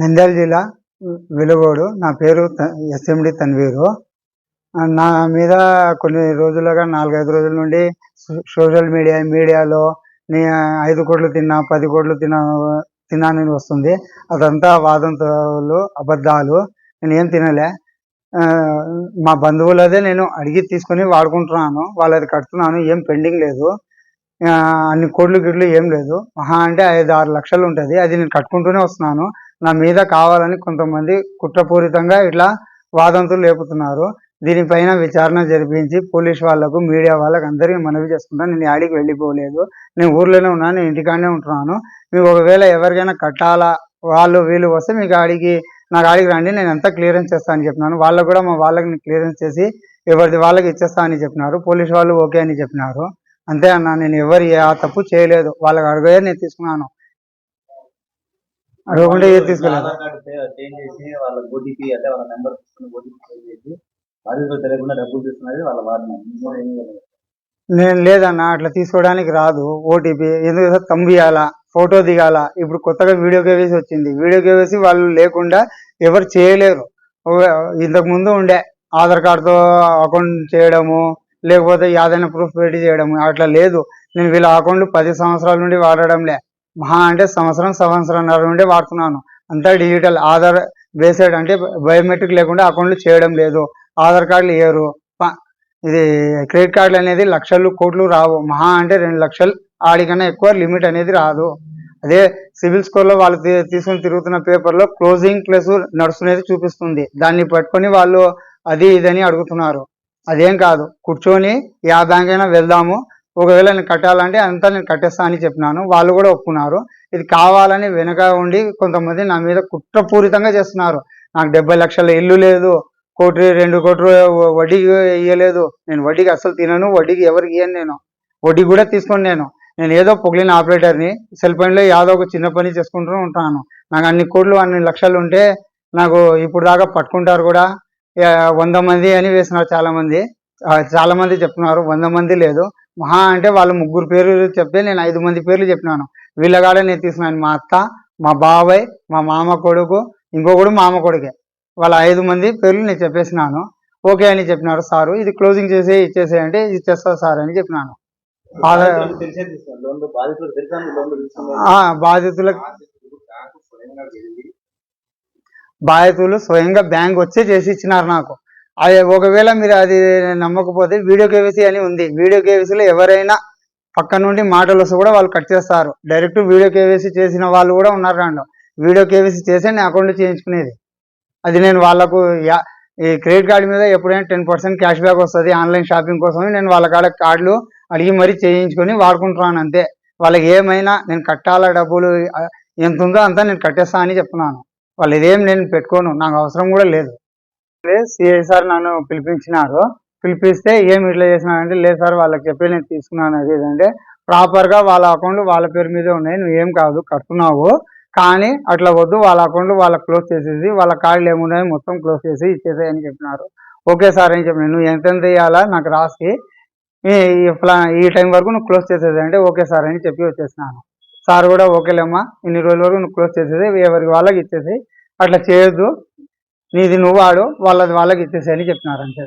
నంద్యాల జిల్లా వెలుగోడు. నా పేరు ఎస్ఎండి తన్వీరు. నా మీద కొన్ని రోజులుగా నాలుగైదు రోజుల నుండి సోషల్ మీడియా మీడియాలో నే ఐదు కోట్లు తిన్నా పది కోట్లు తిన్నా తిన్నానని వస్తుంది. అదంతా వాదంతులు అబద్ధాలు. నేను ఏం తినలే. మా బంధువులదే నేను అడిగి తీసుకొని వాడుకుంటున్నాను. వాళ్ళది కడుతున్నాను. ఏం పెండింగ్ లేదు. అన్ని కోట్లు గిట్లు ఏం లేదు. మహా అంటే ఐదు ఆరు లక్షలు ఉంటుంది. అది నేను కట్టుకుంటూనే వస్తున్నాను. నా మీద కావాలని కొంతమంది కుట్రపూరితంగా ఇట్లా వాదంతులు లేపుతున్నారు. దీనిపైన విచారణ జరిపించి పోలీస్ వాళ్ళకు మీడియా వాళ్ళకు అందరికీ మనవి చేసుకుంటాను నేను ఆడికి వెళ్ళిపోలేదు. నేను ఊర్లోనే ఉన్నాను నేను ఇంటికాడనే ఉంటున్నాను. మీకు ఒకవేళ ఎవరికైనా కట్టాలా వాళ్ళు వీళ్ళు వస్తే మీకు ఆడికి నాకు ఆడికి రండి నేను అంతా క్లియరెన్స్ చేస్తాను అని చెప్పినాను. వాళ్ళకు కూడా మా వాళ్ళకి క్లియరెన్స్ చేసి ఎవరిది వాళ్ళకి ఇచ్చేస్తా అని చెప్పినారు. పోలీస్ వాళ్ళు ఓకే అని చెప్పినారు. అంతే అన్న నేను ఎవరు ఆ తప్పు చేయలేదు. వాళ్ళకి అడగయే నేను తీసుకున్నాను. అడగకుండా ఏది తీసుకోలేదు ఆధార్ కార్డు చేంజ్ చేసి వాళ్ళ ఓటీపీ అంటే వాళ్ళ నెంబర్ తీసుకుని ఓటీపీ చేంజ్ చేసి బాధితులు తెలియకుండా డబ్బులు తీసుకున్నది వాళ్ళ వాదన ఇందులో ఏమీ లేదు. నేను లేదన్న అట్లా తీసుకోవడానికి రాదు ఓటీపీ. ఎందుకంటే తంబియాల ఫోటో దిగాల. ఇప్పుడు కొత్తగా వీడియో కేవీసీ వచ్చింది. వీడియో కేవీసీ వాళ్ళు లేకుండా ఎవరు చేయలేరు. ఇంతకు ముందు ఉండే ఆధార్ కార్డుతో అకౌంట్ చేయడము లేకపోతే ఏదైనా ప్రూఫ్ పెట్టి చేయడము అట్లా లేదు. నేను వీళ్ళ అకౌంట్లు పది సంవత్సరాల నుండి వాడడంలే. మహా అంటే సంవత్సరం సంవత్సరంన్నర నుండి వాడుతున్నాను. అంతా డిజిటల్ ఆధార్ బేస్డ్ అంటే బయోమెట్రిక్ లేకుండా అకౌంట్లు చేయడం లేదు. ఆధార్ కార్డులు ఏరు ఇది క్రెడిట్ కార్డులు అనేది లక్షలు కోట్లు రావు. మహా అంటే రెండు లక్షలు ఆడికన్నా ఎక్కువ లిమిట్ అనేది రాదు. అదే సివిల్ స్కోర్లో వాళ్ళు తీసుకుని తిరుగుతున్న పేపర్లో క్లోజింగ్ ప్లస్ నడుస్తున్నది చూపిస్తుంది. దాన్ని పట్టుకొని వాళ్ళు అది ఇదని అడుగుతున్నారు. అదేం కాదు. కూర్చొని యా బ్యాంక్ అయినా వెళ్దాము. ఒకవేళ నేను కట్టాలంటే అంతా నేను కట్టేస్తా అని చెప్పినాను. వాళ్ళు కూడా ఒప్పుకున్నారు. ఇది కావాలని వెనక ఉండి కొంతమంది నా మీద కుట్రపూరితంగా చేస్తున్నారు. నాకు డెబ్బై లక్షల ఇల్లు లేదు. కోటి రెండు కోట్లు వడ్డీకి ఇవ్వలేదు నేను వడ్డీకి అసలు తినను. వడ్డీకి ఎవరికి ఇయ్యను నేను? వడ్డీ కూడా తీసుకోను నేను. నేను ఏదో పొగిలిన ఆపరేటర్ని సెల్ ఫోన్లో యాదో ఒక చిన్న పని చేసుకుంటూ ఉంటాను. నాకు అన్ని కోట్లు అన్ని లక్షలు ఉంటే నాకు ఇప్పుడు దాకా పట్టుకుంటారు కూడా. వంద మంది అని వేసినారు చాలామంది. చాలా మంది చెప్తున్నారు వంద మంది లేదు. మహా అంటే వాళ్ళు ముగ్గురు పేర్లు చెప్తే నేను ఐదు మంది పేర్లు చెప్పినాను. వీళ్ళగాడ నేను తీసుకున్నాను మా అత్త మా బాబాయ్ మా మామ కొడుకు ఇంకొకడు మామ కొడుకే. వాళ్ళ ఐదు మంది పేర్లు నేను చెప్పేసినాను. ఓకే అని చెప్పినారు సారు. ఇది క్లోజింగ్ చేసే ఇచ్చేసే అంటే ఇచ్చేస్తా సార్ అని చెప్పినాను. బాధితులకు బాధితులు స్వయంగా బ్యాంక్ వచ్చే చేసి ఇచ్చినారు నాకు. అది ఒకవేళ మీరు అది నమ్మకపోతే వీడియో కేవీసీ అని ఉంది. వీడియో కేవీసీలో ఎవరైనా పక్క నుండి మాటలు వస్తే కూడా వాళ్ళు కట్ చేస్తారు. డైరెక్ట్ వీడియో కేవీసీ చేసిన వాళ్ళు కూడా ఉన్నారు దాంట్లో వీడియో కేవీసీ చేసే నేను అకౌంట్ చేయించుకునేది. అది నేను వాళ్ళకు యా- ఈ క్రెడిట్ కార్డు మీద ఎప్పుడైనా టెన్ పర్సెంట్ క్యాష్ బ్యాక్ వస్తుంది ఆన్లైన్ షాపింగ్ కోసం నేను వాళ్ళ కాడ కార్డులు అడిగి మరీ చేయించుకొని వాడుకుంటున్నాను అంతే. వాళ్ళకి ఏమైనా నేను కట్టాలా డబ్బులు ఎంత ఉందో అంతా నేను కట్టేస్తా అని చెప్తున్నాను. వాళ్ళు ఇదేం నేను పెట్టుకోను నాకు అవసరం కూడా లేదు. సిఐ సార్ నన్ను పిలిపించినారు. పిలిపిస్తే ఏం ఇట్లా చేసినానంటే లేదు సార్ వాళ్ళకి చెప్పి నేను తీసుకున్నాను. అది ఇది ప్రాపర్గా వాళ్ళ అకౌంట్ వాళ్ళ పేరు మీదే ఉన్నాయి. నువ్వు ఏం కాదు కడుతున్నావు. కానీ అట్లా వద్దు వాళ్ళ అకౌంట్ వాళ్ళకి క్లోజ్ చేసేసి వాళ్ళ కార్డులు ఏమున్నాయో మొత్తం క్లోజ్ చేసి ఇచ్చేసాయి అని చెప్పినారు. ఓకే సార్ అని చెప్పిన నువ్వు ఎంతెంత ఇవ్వాలా నాకు రాసి ఈ ఈ టైం వరకు నువ్వు క్లోజ్ చేసేది అంటే ఓకే సార్ అని చెప్పి వచ్చేసినాను. సార్ కూడా ఓకేలేమ్మా. ఇన్ని రోజుల వరకు నువ్వు క్లోజ్ చేసేది ఎవరికి వాళ్ళకి ఇచ్చేసి అట్లా చేయొద్దు. నీది నువ్వు వాడు వాళ్ళది వాళ్ళకి ఇచ్చేసేయని చెప్పినారు అంతే.